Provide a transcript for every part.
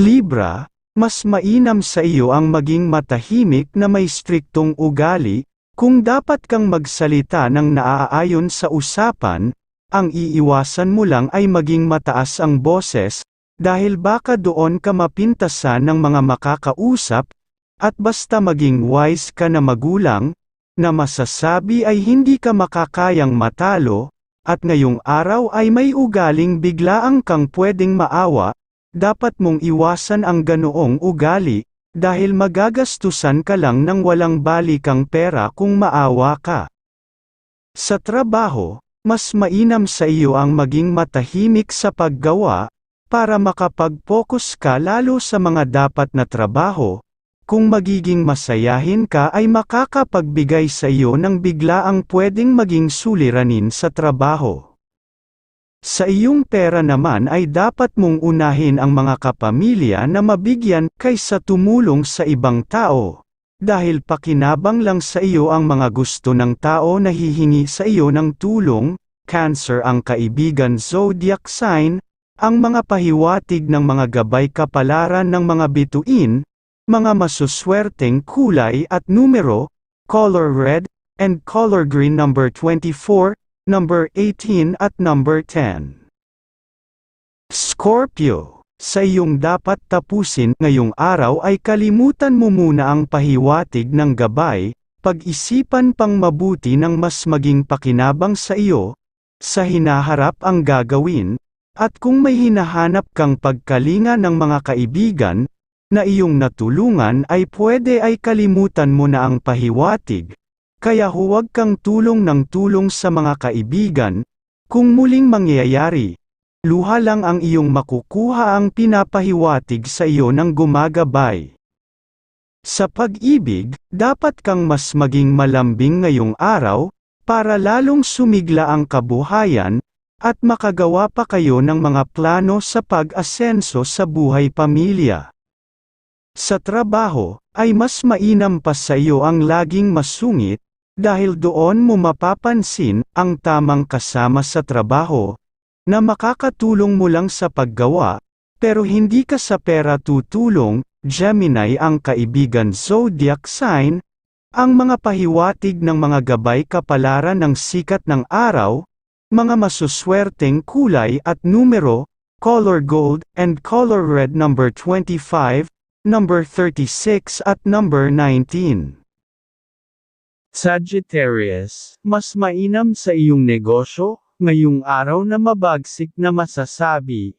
Libra, mas mainam sa iyo ang maging matahimik na may striktong ugali, kung dapat kang magsalita ng naaayon sa usapan, ang iiwasan mo lang ay maging mataas ang boses, dahil baka doon ka mapintasan ng mga makakausap, at basta maging wise ka na magulang, na masasabi ay hindi ka makakayang matalo, at ngayong araw ay may ugaling biglaang kang pwedeng maawa, dapat mong iwasan ang ganoong ugali, dahil magagastusan ka lang ng walang balikang pera kung maawa ka. Sa trabaho, mas mainam sa iyo ang maging matahimik sa paggawa, para makapag-focus ka lalo sa mga dapat na trabaho, kung magiging masayahin ka ay makakapagbigay sa iyo ng biglaang pwedeng maging suliranin sa trabaho. Sa iyong pera naman ay dapat mong unahin ang mga kapamilya na mabigyan kaysa tumulong sa ibang tao. Dahil pakinabang lang sa iyo ang mga gusto ng tao na hihingi sa iyo ng tulong, Cancer ang kaibigan zodiac sign, ang mga pahiwatig ng mga gabay kapalaran ng mga bituin, mga masuswerteng kulay at numero, color red, and color green number 24, number 18 at number 10. Scorpio, sa iyong dapat tapusin ngayong araw ay kalimutan mo muna ang pahiwatig ng gabay, pag-isipan pang mabuti ng mas maging pakinabang sa iyo, sa hinaharap ang gagawin, at kung may hinahanap kang pagkalinga ng mga kaibigan, na iyong natulungan ay pwede ay kalimutan mo na ang pahiwatig, kaya huwag kang tulong ng tulong sa mga kaibigan, kung muling mangyayari, luha lang ang iyong makukuha ang pinapahiwatig sa iyo ng gumagabay. Sa pag-ibig, dapat kang mas maging malambing ngayong araw, para lalong sumigla ang kabuhayan, at makagawa pa kayo ng mga plano sa pag-asenso sa buhay pamilya. Sa trabaho, ay mas mainam pa sa iyo ang laging masungit, dahil doon mo mapapansin ang tamang kasama sa trabaho, na makakatulong mo lang sa paggawa, pero hindi ka sa pera tutulong, Gemini ang kaibigan zodiac sign, ang mga pahiwatig ng mga gabay kapalaran ng sikat ng araw, mga masuswerteng kulay at numero, color gold and color red number 25, number 36 at number 19. Sagittarius, mas mainam sa iyong negosyo, ngayong araw na mabagsik na masasabi,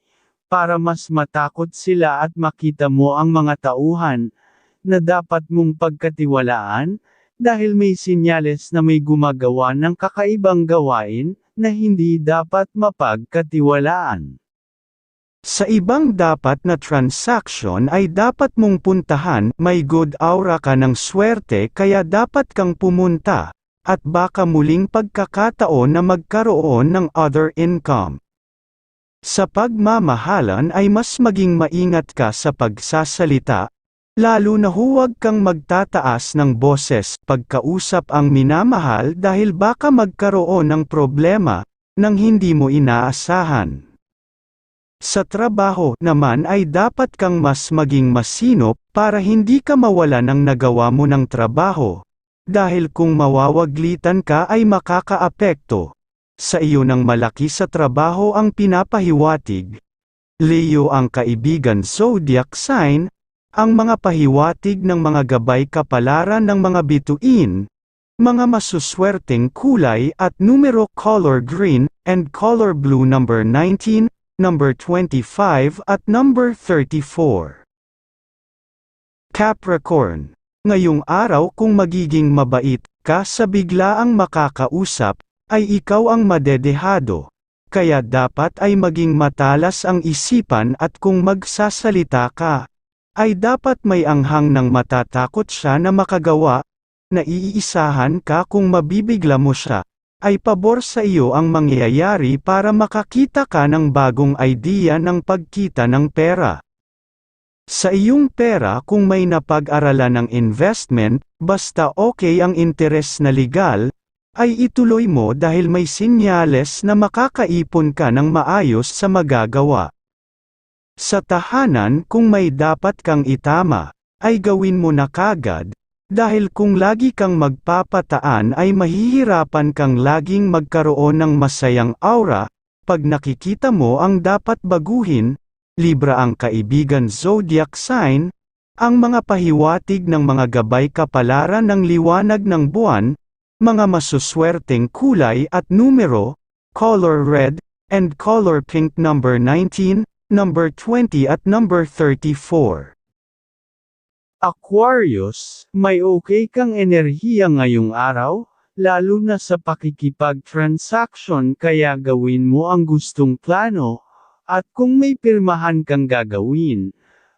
para mas matakot sila at makita mo ang mga tauhan, na dapat mong pagkatiwalaan, dahil may sinyales na may gumagawa ng kakaibang gawain, na hindi dapat mapagkatiwalaan. Sa ibang dapat na transaction ay dapat mong puntahan, may good aura ka ng swerte kaya dapat kang pumunta, at baka muling pagkakataon na magkaroon ng other income. Sa pagmamahalan ay mas maging maingat ka sa pagsasalita, lalo na huwag kang magtataas ng boses pagkausap ang minamahal dahil baka magkaroon ng problema, nang hindi mo inaasahan. Sa trabaho naman ay dapat kang mas maging masinop para hindi ka mawala ng nagawa mo ng trabaho. Dahil kung mawawaglitan ka ay makakaapekto sa iyo ng malaki sa trabaho ang pinapahiwatig. Leo ang kaibigan zodiac sign, ang mga pahiwatig ng mga gabay kapalaran ng mga bituin, mga masuswerteng kulay at numero color green and color blue number 19, number 25 at number 34. Capricorn, ngayong araw kung magiging mabait ka sa biglaang makakausap, ay ikaw ang madedehado. Kaya dapat ay maging matalas ang isipan at kung magsasalita ka, ay dapat may anghang ng matatakot siya na makagawa, na iisahan ka kung mabibigla mo siya, ay pabor sa iyo ang mangyayari para makakita ka ng bagong idea ng pagkita ng pera. Sa iyong pera kung may napag-aralan ng investment, basta okay ang interes na legal, ay ituloy mo dahil may sinyales na makakaipon ka ng maayos sa magagawa. Sa tahanan kung may dapat kang itama, ay gawin mo na kagad, dahil kung lagi kang magpapataan ay mahihirapan kang laging magkaroon ng masayang aura, pag nakikita mo ang dapat baguhin, Libra ang kaibigan zodiac sign, ang mga pahiwatig ng mga gabay kapalaran ng liwanag ng buwan, mga masuswerteng kulay at numero, color red, and color pink number 19, number 20 at number 34. Aquarius, may okay kang enerhiya ngayong araw, lalo na sa pakikipag-transaction kaya gawin mo ang gustong plano, at kung may pirmahan kang gagawin,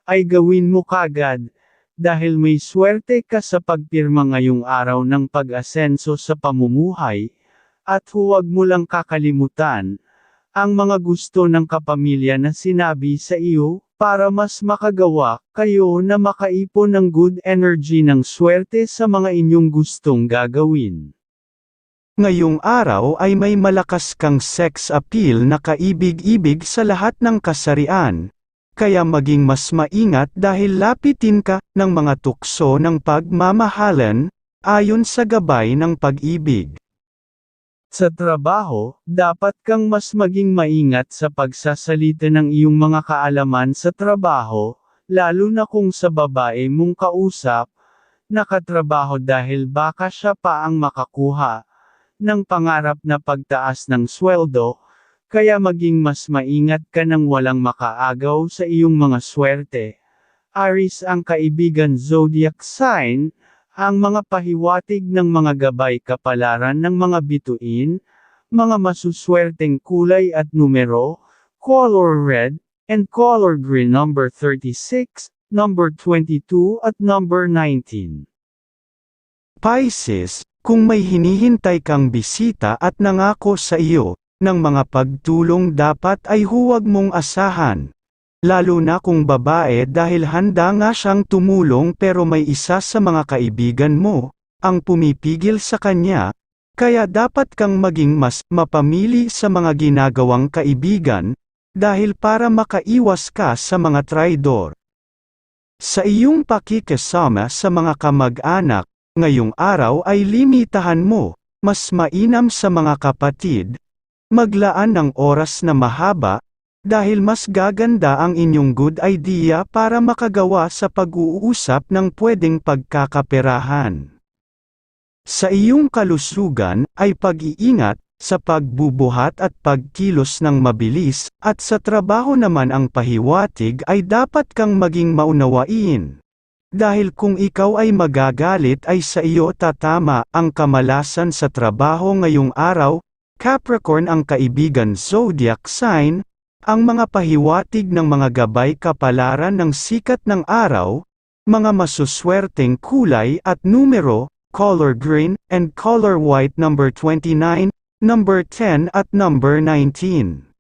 ay gawin mo kagad, dahil may swerte ka sa pagpirma ngayong araw ng pag-asenso sa pamumuhay, at huwag mo lang kakalimutan, ang mga gusto ng kapamilya na sinabi sa iyo, para mas makagawa kayo na makaipon ng good energy ng swerte sa mga inyong gustong gagawin. Ngayong araw ay may malakas kang sex appeal na kaibig-ibig sa lahat ng kasarian, kaya maging mas maingat dahil lapitin ka ng mga tukso ng pagmamahalan, ayon sa gabay ng pag-ibig. Sa trabaho, dapat kang mas maging maingat sa pagsasalita ng iyong mga kaalaman sa trabaho, lalo na kung sa babae mong kausap, nakatrabaho dahil baka siya pa ang makakuha ng pangarap na pagtaas ng sweldo, kaya maging mas maingat ka nang walang makaagaw sa iyong mga swerte. Aris ang kaibigan zodiac sign, ang mga pahiwatig ng mga gabay kapalaran ng mga bituin, mga masuswerteng kulay at numero, color red, and color green number 36, number 22 at number 19. Pisces, kung may hinihintay kang bisita at nangako sa iyo, ng mga pagtulong dapat ay huwag mong asahan. Lalo na kung babae dahil handa nga siyang tumulong pero may isa sa mga kaibigan mo, ang pumipigil sa kanya, kaya dapat kang maging mas mapamili sa mga ginagawang kaibigan, dahil para makaiwas ka sa mga traidor. Sa iyong pakikasama sa mga kamag-anak, ngayong araw ay limitahan mo, mas mainam sa mga kapatid, maglaan ng oras na mahaba, dahil mas gaganda ang inyong good idea para makagawa sa pag-uusap ng pwedeng pagkakaperahan. Sa iyong kalusugan ay pag-iingat sa pagbubuhat at pagkilos ng mabilis, at sa trabaho naman ang pahiwatig ay dapat kang maging maunawain. Dahil kung ikaw ay magagalit ay sa iyo tatama ang kamalasan sa trabaho ngayong araw, Capricorn ang kaibigan zodiac sign, ang mga pahiwatig ng mga gabay kapalaran ng sikat ng araw, mga masuswerteng kulay at numero, color green, and color white number 29, number 10 at number 19.